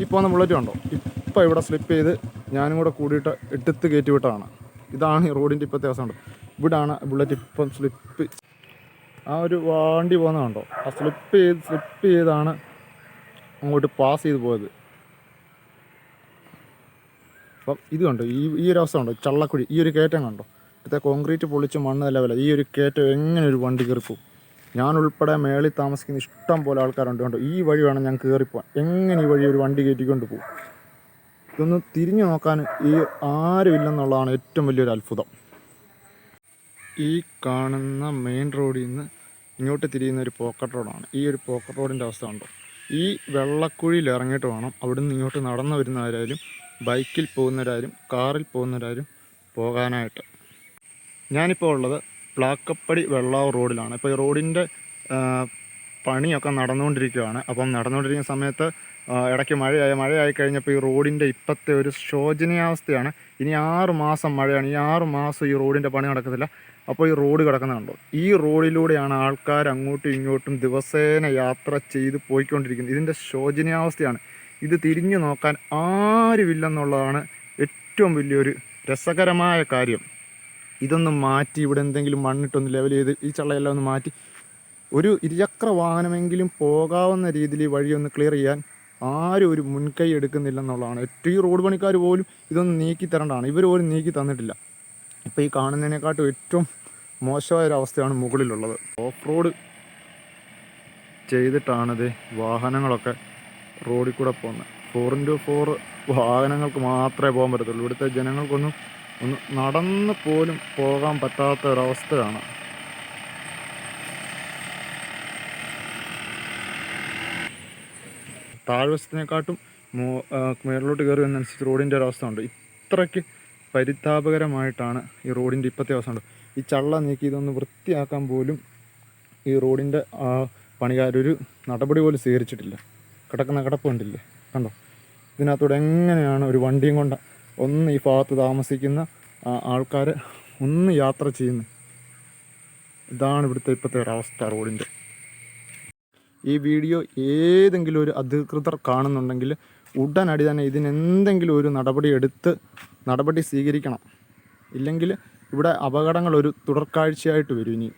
ഈ പോകുന്ന ബുള്ളറ്റ് കണ്ടോ? ഇപ്പോൾ ഇവിടെ സ്ലിപ്പ് ചെയ്ത് ഞാനും കൂടെ കൂടിയിട്ട് എടുത്ത് കയറ്റി വിട്ടതാണ്. ഇതാണ് ഈ റോഡിന്റെ ഇപ്പോഴത്തെ അവസ്ഥ കണ്ടോ? ഇവിടാണ് ബുള്ളറ്റ് ഇപ്പം സ്ലിപ്പ് ആ ഒരു വാണ്ടി പോകുന്നത് കണ്ടോ? ആ സ്ലിപ്പ് ചെയ്ത് സ്ലിപ്പ് ചെയ്താണ് അങ്ങോട്ട് പാസ് ചെയ്ത് പോയത്. അപ്പം ഇത് കണ്ടോ? ഈ ഈ ഒരു അവസ്ഥ കണ്ടോ? ചള്ളക്കുഴി ഈ ഒരു കയറ്റം കണ്ടോ? ഇവിടുത്തെ കോൺക്രീറ്റ് പൊളിച്ച് മണ്ണ് ലെവല ഈ ഒരു കയറ്റം എങ്ങനെ ഒരു വണ്ടി കയറിപ്പോവും? ഞാൻ ഉൾപ്പെടെ മേളിൽ താമസിക്കുന്ന ഇഷ്ടം പോലെ ആൾക്കാരുണ്ട് കണ്ടോ? ഈ വഴി വേണം ഞാൻ കയറിപ്പോവാൻ എങ്ങനെ ഈ വഴി ഒരു വണ്ടി കയറ്റിക്കൊണ്ട് പോകും ഇതൊന്ന് തിരിഞ്ഞു നോക്കാൻ ഈ ആരുമില്ലെന്നുള്ളതാണ് ഏറ്റവും വലിയൊരു അത്ഭുതം. ഈ കാണുന്ന മെയിൻ റോഡിൽ നിന്ന് ഇങ്ങോട്ട് തിരിയുന്ന ഒരു പോക്കറ്റ് റോഡാണ്. ഈ ഒരു പോക്കറ്റ് റോഡിന്റെ അവസ്ഥ ഉണ്ടോ ഈ വെള്ളക്കുഴിയിൽ ഇറങ്ങിയിട്ട് വേണം അവിടെ നിന്ന് ഇങ്ങോട്ട് നടന്നു വരുന്നവരായാലും ബൈക്കിൽ പോകുന്നവരായാലും കാറിൽ പോകുന്നവരായാലും പോകാനായിട്ട്. ഞാനിപ്പോൾ ഉള്ളത് പ്ലാക്കപ്പടി വെള്ളാവ് റോഡിലാണ്. ഇപ്പോൾ ഈ റോഡിന്റെ പണിയൊക്കെ നടന്നുകൊണ്ടിരിക്കുകയാണ്. അപ്പം നടന്നുകൊണ്ടിരിക്കുന്ന സമയത്ത് ഇടയ്ക്ക് മഴയായി മഴയായി കഴിഞ്ഞപ്പോൾ ഈ റോഡിന്റെ ഇപ്പോഴത്തെ ഒരു ശോചനീയാവസ്ഥയാണ്. ഇനി ആറ് മാസം മഴയാണ്. ഈ ആറ് മാസം ഈ റോഡിന്റെ പണി നടക്കത്തില്ല. അപ്പോൾ ഈ റോഡ് കിടക്കുന്നുണ്ടോ? ഈ റോഡിലൂടെയാണ് ആൾക്കാർ അങ്ങോട്ടും ഇങ്ങോട്ടും ദിവസേന യാത്ര ചെയ്ത് പോയിക്കൊണ്ടിരിക്കുന്നത്. ഇതിന്റെ ശോചനീയാവസ്ഥയാണ്. ഇത് തിരിഞ്ഞു നോക്കാൻ ആരുമില്ലെന്നുള്ളതാണ് ഏറ്റവും വലിയൊരു രസകരമായ കാര്യം. ഇതൊന്ന് മാറ്റി ഇവിടെ എന്തെങ്കിലും മണ്ണിട്ടൊന്ന് ലെവൽ ചെയ്ത് ഈ ചള്ളയെല്ലാം ഒന്ന് മാറ്റി. ഒരു ഇരുചക്ര വാഹനമെങ്കിലും പോകാവുന്ന രീതിയിൽ വഴി ഒന്ന് ക്ലിയർ ചെയ്യാൻ ആരും ഒരു മുൻകൈ എടുക്കുന്നില്ലെന്നുള്ളതാണ് ഏറ്റവും ഈ റോഡ് പണിക്കാർ പോലും ഇതൊന്ന് നീക്കി തരേണ്ടതാണ്. ഇവർ പോലും നീക്കി തന്നിട്ടില്ല. ഇപ്പോൾ ഈ കാണുന്നതിനെക്കാട്ടും ഏറ്റവും മോശമായ ഒരു അവസ്ഥയാണ് മുകളിലുള്ളത്. ഓഫ് റോഡ് ചെയ്തിട്ടാണിത് വാഹനങ്ങളൊക്കെ റോഡിൽ കൂടെ പോകുന്നത്. ഫോർ ഇന്റു ഫോർ വാഹനങ്ങൾക്ക് മാത്രമേ പോകാൻ പറ്റത്തുള്ളൂ. ഇവിടുത്തെ ജനങ്ങൾക്കൊന്നും ഒന്ന് നടന്ന് പോലും പോകാൻ പറ്റാത്ത ഒരവസ്ഥയാണ്. താഴ്വശത്തിനെക്കാട്ടും മേളിലോട്ട് കയറി വന്നനുസരിച്ച് റോഡിന്റെ ഒരവസ്ഥ ഉണ്ട്. ഇത്രയ്ക്ക് പരിതാപകരമായിട്ടാണ് ഈ റോഡിന്റെ ഇപ്പോഴത്തെ അവസ്ഥ ഉണ്ട്. ഈ ചള്ള നീക്കി ഇതൊന്ന് വൃത്തിയാക്കാൻ പോലും ഈ റോഡിന്റെ പണിക്കാരൊരു നടപടി പോലും സ്വീകരിച്ചിട്ടില്ല. കിടക്കുന്ന കിടപ്പുണ്ടില്ലേ? കണ്ടോ? ഇതിനകത്തൂടെ എങ്ങനെയാണ് ഒരു വണ്ടിയും കൊണ്ട് ഒന്ന് ഈ ഭാഗത്ത് താമസിക്കുന്ന ആൾക്കാർ ഒന്ന് യാത്ര ചെയ്യുന്നു. ഇതാണ് ഇവിടുത്തെ ഇപ്പോഴത്തെ ഒരവസ്ഥ റോഡിന്റെ. ഈ വീഡിയോ ഏതെങ്കിലും ഒരു അധികൃതർ കാണുന്നുണ്ടെങ്കിൽ ഉടനടി തന്നെ ഇതിനെന്തെങ്കിലും ഒരു നടപടി എടുത്ത് നടപടി സ്വീകരിക്കണം. ഇല്ലെങ്കിൽ ഇവിടെ അപകടങ്ങൾ ഒരു തുടർക്കാഴ്ചയായിട്ട് വരും ഇനി.